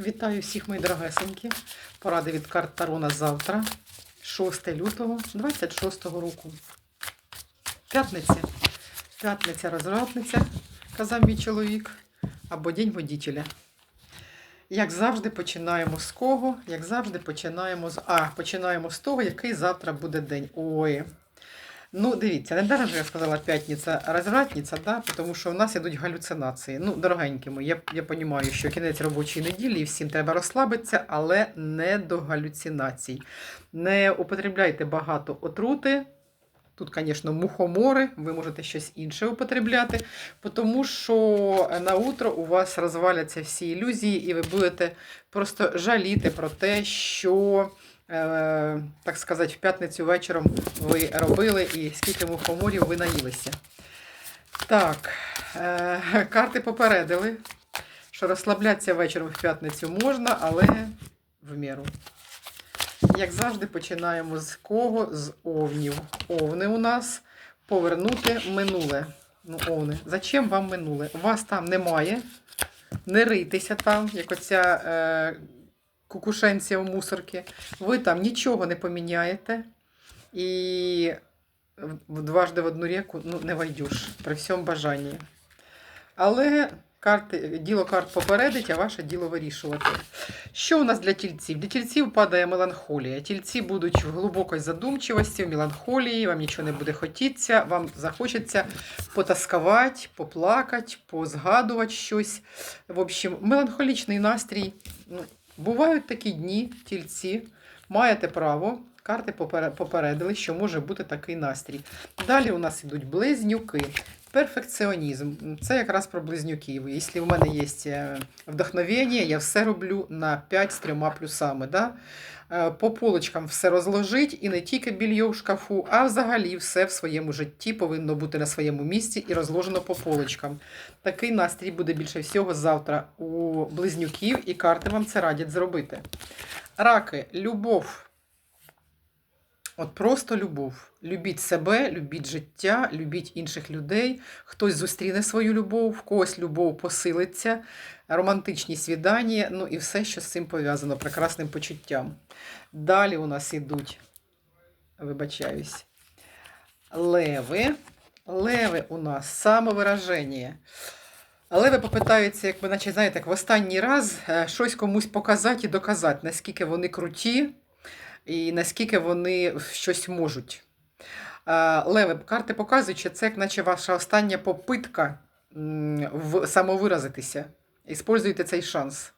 Вітаю всіх, мої дорогесенькі. Поради від карт Таро на завтра, 6 лютого 26 року. П'ятниця. П'ятниця розвратниця, казав мій чоловік, або День водителя. Як завжди, починаємо з кого? Як завжди, починаємо з. А, починаємо з того, який завтра буде день. Ой. Ну, дивіться, не даром же я сказала п'ятниця розвратниця, да? тому що в нас йдуть галюцинації. Ну, дорогенькі мої, я, я розумію, що кінець робочої неділі і всім треба розслабитися, але не до галюцинацій. Не употребляйте багато отрути. Тут, звісно, мухомори, ви можете щось інше употребляти, тому що на утро у вас розваляться всі ілюзії, і ви будете просто жаліти про те, що, так сказати, в п'ятницю вечором ви робили і скільки мухоморів ви наїлися. Так, е, карти попередили, що розслаблятися вечором в п'ятницю можна, але в міру. Як завжди, починаємо з кого? З овнів. Овни у нас повернути минуле. Ну, овни. Зачем вам минуле? Вас там немає. Не riйтеся там, як оця е, кукушенція в мусорки. Ви там нічого не поміняєте. І дважди в одну реку ну, не войдеш при всьому бажанні. Але карти, діло карт попередить, а ваше діло вирішувати. Що у нас для тільців? Для тільців падає меланхолія. Тільці будуть в глибокій задумчивості, в меланхолії, вам нічого не буде хотіться, вам захочеться потаскувати, поплакати, позгадувати щось. В общем, меланхолічний настрій. Бувають такі дні, тільці. Маєте право. Карти попере- попередили, що може бути такий настрій. Далі у нас ідуть близнюки. Перфекціонізм. Це якраз про близнюків. Якщо в мене є е, вдохновення, я все роблю на 5 з трьома плюсами. Да? Е, По полочкам все розложить і не тільки більє в шкафу, а взагалі все в своєму житті повинно бути на своєму місці і розложено по полочкам. Такий настрій буде більше всього завтра у близнюків, і карти вам це радять зробити. Раки, любов. От просто любов. Любіть себе, любіть життя, любіть інших людей. Хтось зустріне свою любов, в когось любов посилиться, романтичні свідання, ну і все, що з цим пов'язано, прекрасним почуттям. Далі у нас ідуть, вибачаюсь, леви. Леви у нас самовираження. Леви попитаються, якби, наче, знаєте, як в останній раз е, щось комусь показати і доказати, наскільки вони круті і наскільки вони щось можуть. Е, Леви, карти показують, що це наче ваша остання попитка в самовиразитися. Іспользуйте цей шанс.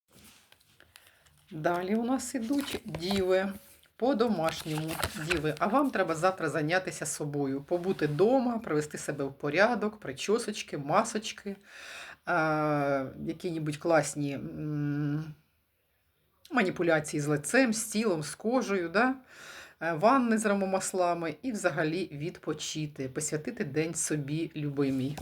Далі у нас ідуть діви. По-домашньому діви. А вам треба завтра зайнятися собою. Побути вдома, привести себе в порядок, причосочки, масочки, які-небудь класні маніпуляції з лицем, з тілом, з кожею. Да? е, Ванни з ромомаслами і взагалі відпочити, посвятити день собі любимій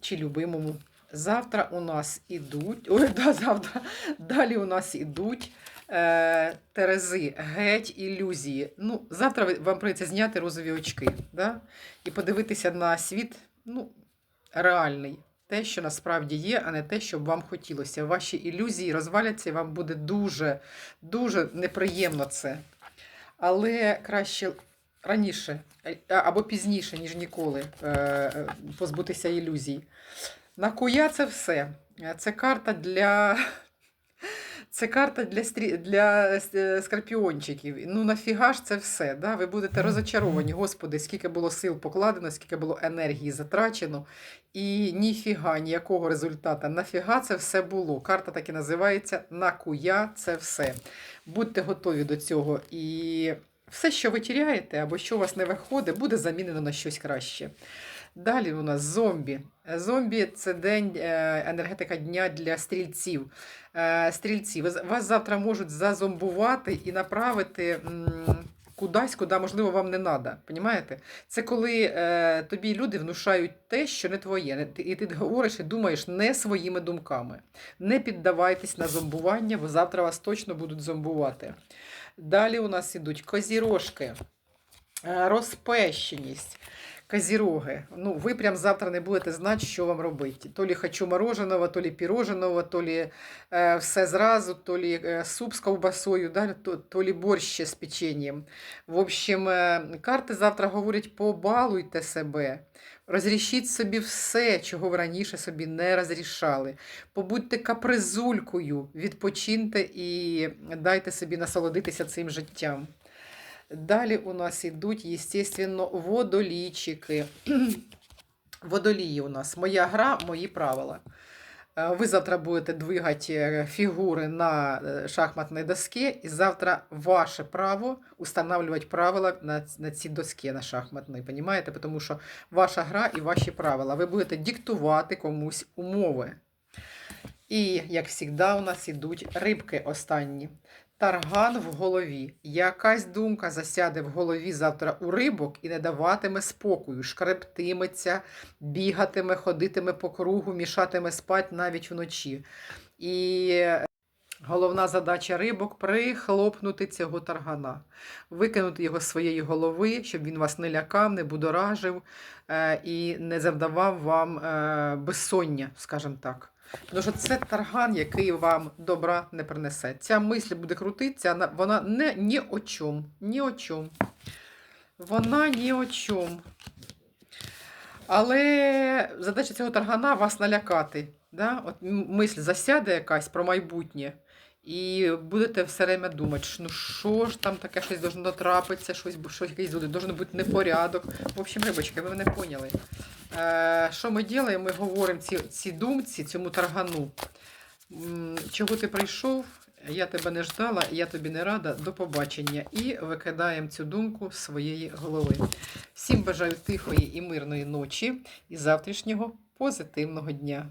чи любимому. Завтра у нас ідуть. Ой, да, завтра. Далі у нас ідуть е, Терези, геть ілюзії. Ну, завтра вам прийдеться зняти розові очки, да? і подивитися на світ ну, реальний. Те, що насправді є, а не те, що б вам хотілося. Ваші ілюзії розваляться, і вам буде дуже, дуже неприємно це. Але краще раніше або пізніше, ніж ніколи, е, е, позбутися ілюзій. На куя це все. Це карта для. Це карта для, стрі... для е, скорпіончиків. Ну нафіга ж це все? Да? Ви будете розочаровані, Господи, скільки було сил покладено, скільки було енергії затрачено, і ніфіга, ніякого результату. Нафіга це все було. Карта так і називається Накуя це все. Будьте готові до цього. І все, що ви тіряєте, або що у вас не виходить, буде замінено на щось краще. Далі у нас зомбі. Зомбі це день е, енергетика дня для стрільців. Е, Стрільці, вас завтра можуть зазомбувати і направити кудись, куди, можливо, вам не треба. Понімаєте? Це коли е, тобі люди внушають те, що не твоє. І ти говориш і думаєш не своїми думками. Не піддавайтесь на зомбування, бо завтра вас точно будуть зомбувати. Далі у нас ідуть козірожки, розпещеність. Козіроги, ну ви прям завтра не будете знати, що вам робити. То лі хочу мороженого, то лі піроженого, то лі е, все зразу, то лі е, суп з ковбасою, да, то, то лі борщ з печенням. В общем, е, карти завтра говорять: побалуйте себе. Розрішіть собі все, чого ви раніше собі не розрішали. Побудьте капризулькою, відпочиньте і дайте собі насолодитися цим життям. Далі у нас ідуть, естественно, водолійчики. Водолії у нас. Моя гра, мої правила. Е, Ви завтра будете двигати е, фігури на е, шахматній доске, і завтра ваше право устанавливати правила на, на цій доске на шахматній. Понимаєте? Тому що ваша гра і ваші правила. Ви будете диктувати комусь умови. І, як завжди, у нас ідуть рибки останні. Тарган в голові. Якась думка засяде в голові завтра у рибок і не даватиме спокою, шкрептиметься, бігатиме, ходитиме по кругу, мішатиме спать навіть вночі. І головна задача рибок прихлопнути цього таргана, викинути його з своєї голови, щоб він вас не лякав, не будоражив е, і не завдавав вам е, безсоння, скажімо так. Тому що це тарган, який вам добра не принесе. Ця мисль буде крутитися, вона- не ні о чому. Ні о чому. Вона ні о чому. Але задача цього таргана вас налякати. Да? От мисль засяде якась про майбутнє. І будете все время думати, ну що ж там таке щось должно трапитися, щось, щось якийсь буде, должен бути непорядок. В общем, рибочки, ви мене поняли. Е, що ми робимо? Ми говоримо ці, ці думці, цьому таргану. Чого ти прийшов? Я тебе не ждала, я тобі не рада. До побачення. І викидаємо цю думку з своєї голови. Всім бажаю тихої і мирної ночі і завтрашнього позитивного дня.